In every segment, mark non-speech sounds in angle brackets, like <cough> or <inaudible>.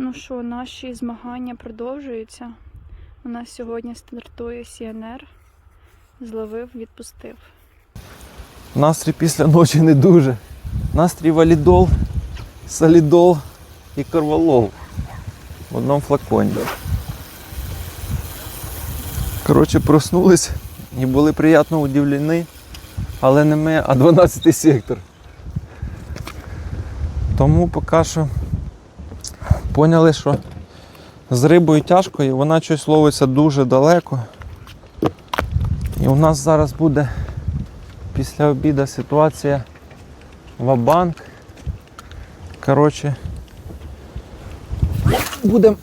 Ну що, наші змагання продовжуються. У нас сьогодні стартує СНР. Зловив, відпустив. Настрій після ночі не дуже. Настрій валідол, солідол і корвалол в одному флаконі. Коротше, проснулись і були приємно удивлені, але не ми, а 12 сектор. Тому поки що поняли, що з рибою тяжко і вона щось ловиться дуже далеко. І у нас зараз буде після обіду ситуація ва-банк. Коротше, будемо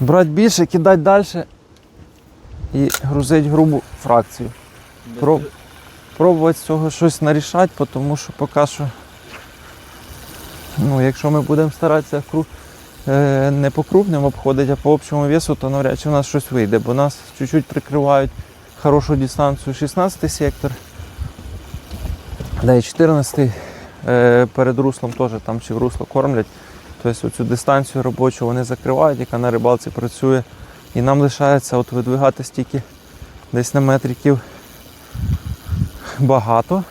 брати більше, кидати далі і грузити грубу фракцію. Проб... Пробувати з цього щось нарішати, тому що поки що, ну, якщо ми будемо старатися е, не по крупним обходити, а по общому весу, то навряд чи в нас щось вийде, бо нас чуть-чуть прикривають хорошу дистанцію 16 сектор. Да і 14 е, перед руслом теж там чи в русло кормлять. Тобто цю дистанцію робочу вони закривають, яка на рибалці працює. І нам лишається от видвигати стільки десь на метриків багато.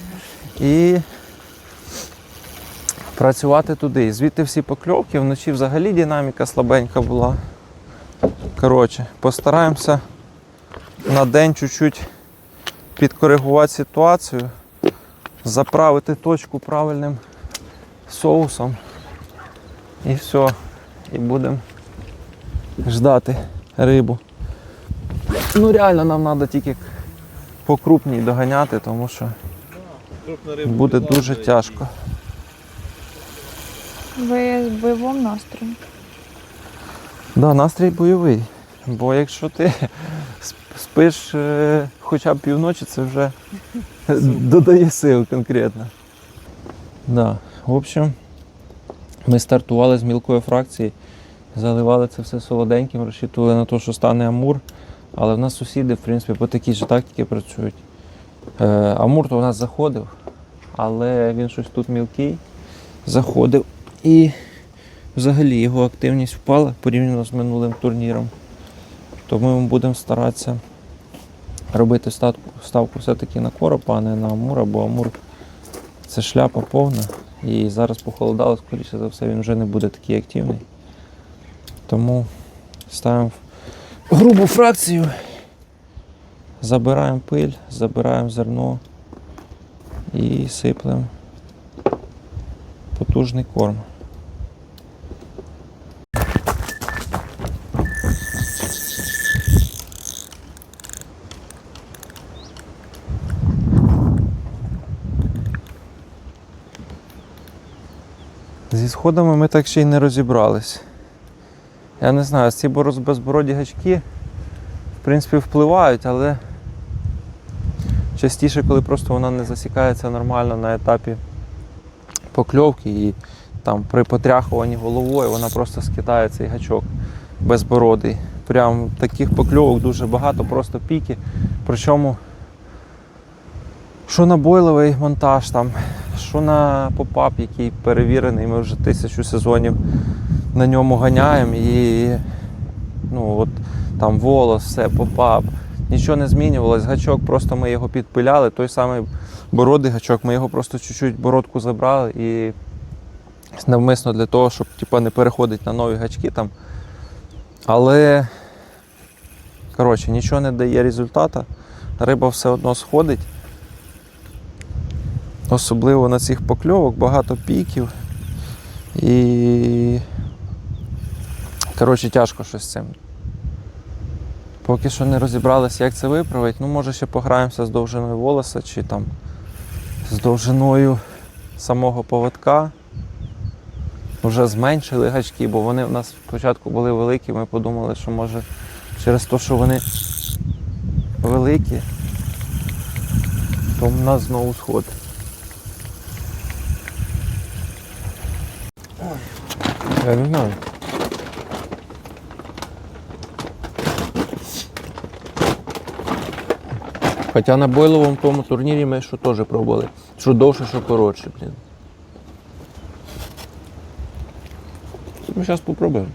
<laughs> І працювати туди. І звідти всі покльовки, вночі взагалі динаміка слабенька була. Коротше, постараємося на день чуть-чуть підкоригувати ситуацію, заправити точку правильним соусом. І все. І будемо ждати рибу. Ну реально нам треба тільки по крупній доганяти, тому що буде дуже тяжко. Ви в бойовому настрої. Да, настрій бойовий. Бо якщо ти <laughs> спиш е, хоча б півночі, це вже додає сил конкретно. Да. В общем, ми стартували з мілкої фракції, заливали це все солоденьким, розчитували на те, що стане амур. Але в нас сусіди, в принципі, по такій же тактиці працюють. Е, амур то у нас заходив, але він щось тут мілкий, заходив. І взагалі його активність впала порівняно з минулим турніром. Тому ми будемо старатися робити ставку, все-таки на коропа, а не на амура, бо амур це шляпа повна. І зараз похолодало, скоріше за все, він вже не буде такий активний. Тому ставимо грубу фракцію, забираємо пиль, забираємо зерно і сиплемо потужний корм. Зі сходами ми так ще й не розібрались. Я не знаю, ці безбороді гачки в принципі впливають, але частіше, коли просто вона не засікається нормально на етапі покльовки і там при потряхуванні головою вона просто скидає цей гачок безбородий. Прям таких покльовок дуже багато, просто піки. Причому що на бойловий монтаж, там, що на попап, який перевірений, ми вже тисячу сезонів на ньому ганяємо і ну, от, там волос, все, попап. Нічого не змінювалось. Гачок, просто ми його підпиляли. Той самий бородий гачок, ми його просто чуть-чуть бородку забрали і навмисно для того, щоб типа, не переходити на нові гачки там. Але коротше, нічого не дає результату. Риба все одно сходить. Особливо на цих покльовок, багато піків. І коротше, тяжко щось з цим. Поки що не розібралися, як це виправити. Ну, може ще пограємося з довжиною волоса чи там з довжиною самого поводка. Вже зменшили гачки, бо вони в нас спочатку були великі, ми подумали, що може через те, що вони великі, то в нас знову сход. Я не знаю. Хоча на бойловому тому турнірі ми що теж пробували. Що довше, що коротше, блін. ми зараз спробуємо.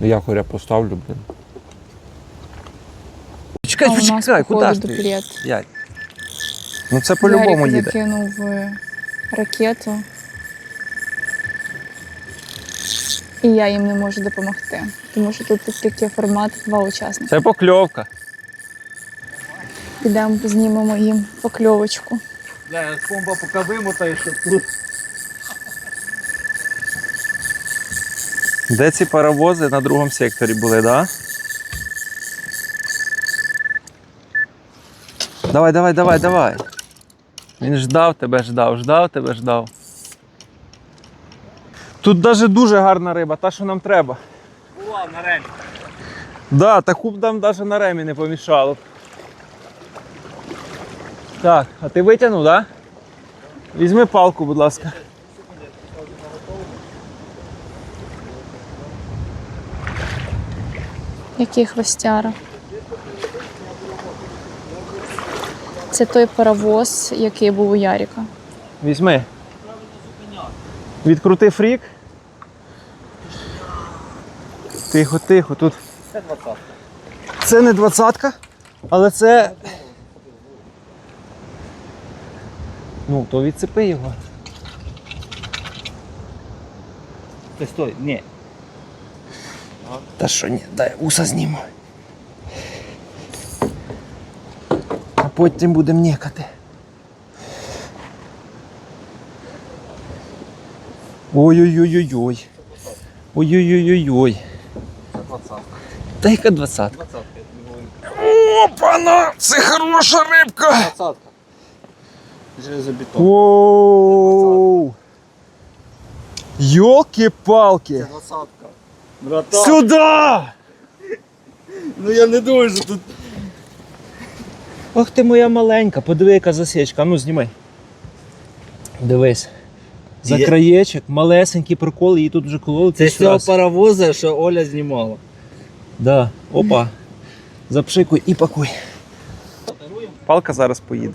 Якоря поставлю, блін. Чекай, а у нас, почекай, куди походу, ж ти? дуплет. Ять. Ну це по-любому Ярик їде. закинув е, ракету. І я їм не можу допомогти, тому що тут такий формат два учасники. Це покльовка. Підемо знімемо їм покльовочку. Бля, комба поки вимотає, щоб тут. Де ці паровози на другому секторі були, да? Давай, давай, давай, давай. Він ждав тебе, ждав, ждав тебе, ждав. Тут навіть дуже гарна риба, та, що нам треба. Була на ремі. Да, таку б нам навіть на ремі не помішало. б. Так, а ти витягнув, так? Да? Візьми палку, будь ласка. Який хвостяра. Це той паровоз, який був у Яріка. Візьми. Відкрути фрік. Тихо, тихо, тут. Це 20. Це не двадцятка, але це. Ну, то відцепи його. Ти стой, ні. Та що ні, дай уса зніму. Потім будемо нікати. Ой-ой-ой-ой-ой. Ой-ой-ой-ой-ой. Це 20. Та яка двадцятка? 20 я тобі. Опана! Це хороша рибка! 20. Железобетон. 20. Братан. Сюда! Ну я не думаю, що тут. Ох ти моя маленька, подиви, яка засічка. А ну знімай. Дивись. За Є. краєчок, малесенький прикол, її тут вже кололи. Це з тисячу цього раз. паровоза, що Оля знімала. Да. Опа. Запшикуй і пакуй. Палка зараз поїде.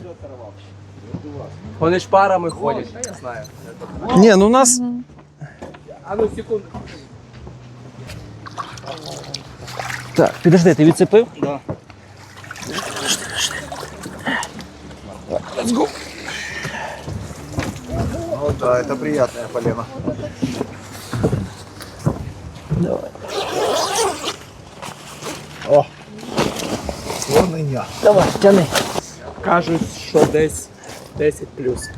Вони ж парами ходять. Я знаю. Ні, ну у нас. А ну секунду. Так, підожди, ти відцепив? Да. Ну да, это приятная полена. Давай. Вон и я. Давай, тяни. Кажуть, що десь 10 плюс.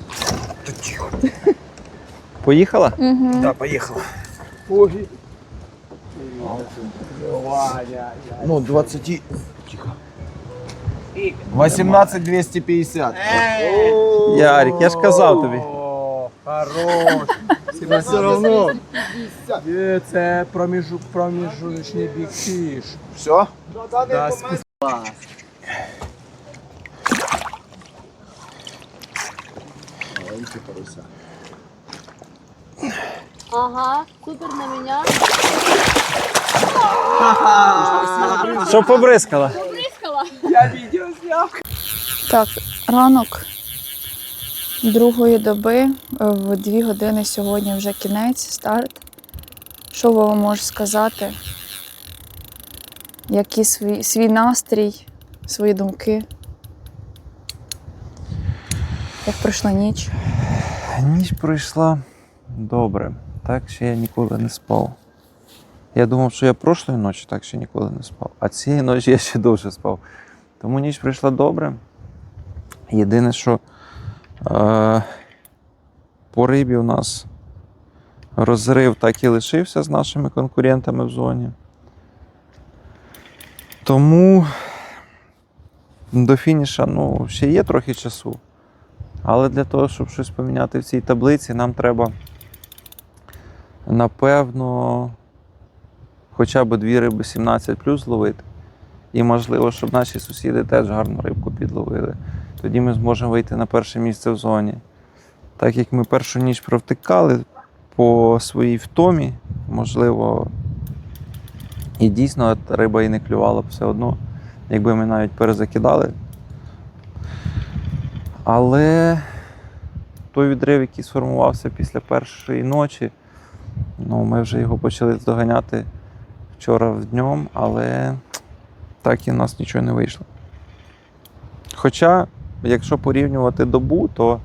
Поїхала? Да, поехал. Ой. Ну, 20... Тихо. 18 250. Ярик, я ж казав тобі. Хорош. Тебе все равно. Е, Це проміжу, проміжуточний бік фіш. Все? Да, спуск. Ага, супер на меня. Що побризкала? Зняв. Так, ранок другої доби е, в дві години сьогодні вже кінець, старт. Що вам можу сказати? Який свій, свій настрій, свої думки? Як пройшла ніч? Ніч пройшла добре. Так ще я ніколи не спав. Я думав, що я прошлої ночі так ще ніколи не спав, а цієї ночі я ще довше спав. Тому ніч пройшла добре. Єдине, що е, по рибі у нас розрив так і лишився з нашими конкурентами в зоні. Тому до фініша ну, ще є трохи часу. Але для того, щоб щось поміняти в цій таблиці, нам треба, напевно, хоча б дві риби 17 плюс ловити. І можливо, щоб наші сусіди теж гарну рибку підловили. Тоді ми зможемо вийти на перше місце в зоні. Так як ми першу ніч провтикали по своїй втомі, можливо, і дійсно риба і не клювала б все одно, якби ми навіть перезакидали. Але той відрив, який сформувався після першої ночі, ну, ми вже його почали здоганяти вчора в днем, але так і в нас нічого не вийшло. Хоча, якщо порівнювати добу, то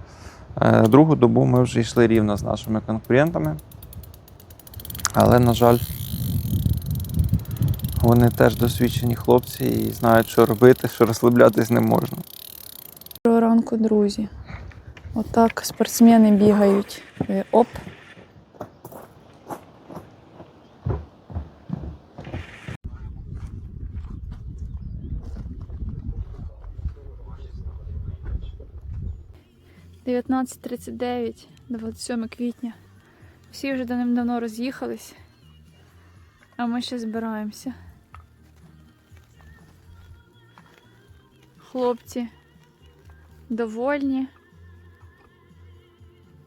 е, другу добу ми вже йшли рівно з нашими конкурентами. Але, на жаль, вони теж досвідчені хлопці і знають, що робити, що розслаблятись не можна. Доброго ранку, друзі. Отак спортсмени бігають. Е, Оп. Дев'ятнадцять тридцять дев'ять, 27 квітня. Всі вже давним-давно роз'їхались, а ми ще збираємося. Хлопці довольні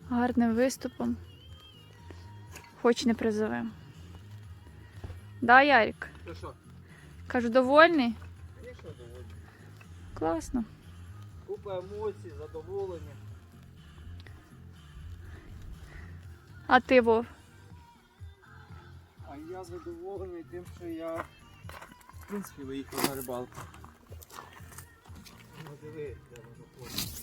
гарним виступом. Хоч не призовем. Да, Ярик? Кажу, довольний? Звісно, доволі. Класно. Купа емоцій, задоволення. А ти, Вов? А я задоволений тим, що я в принципі виїхав на рибалку. Ну диви, де воно ходить.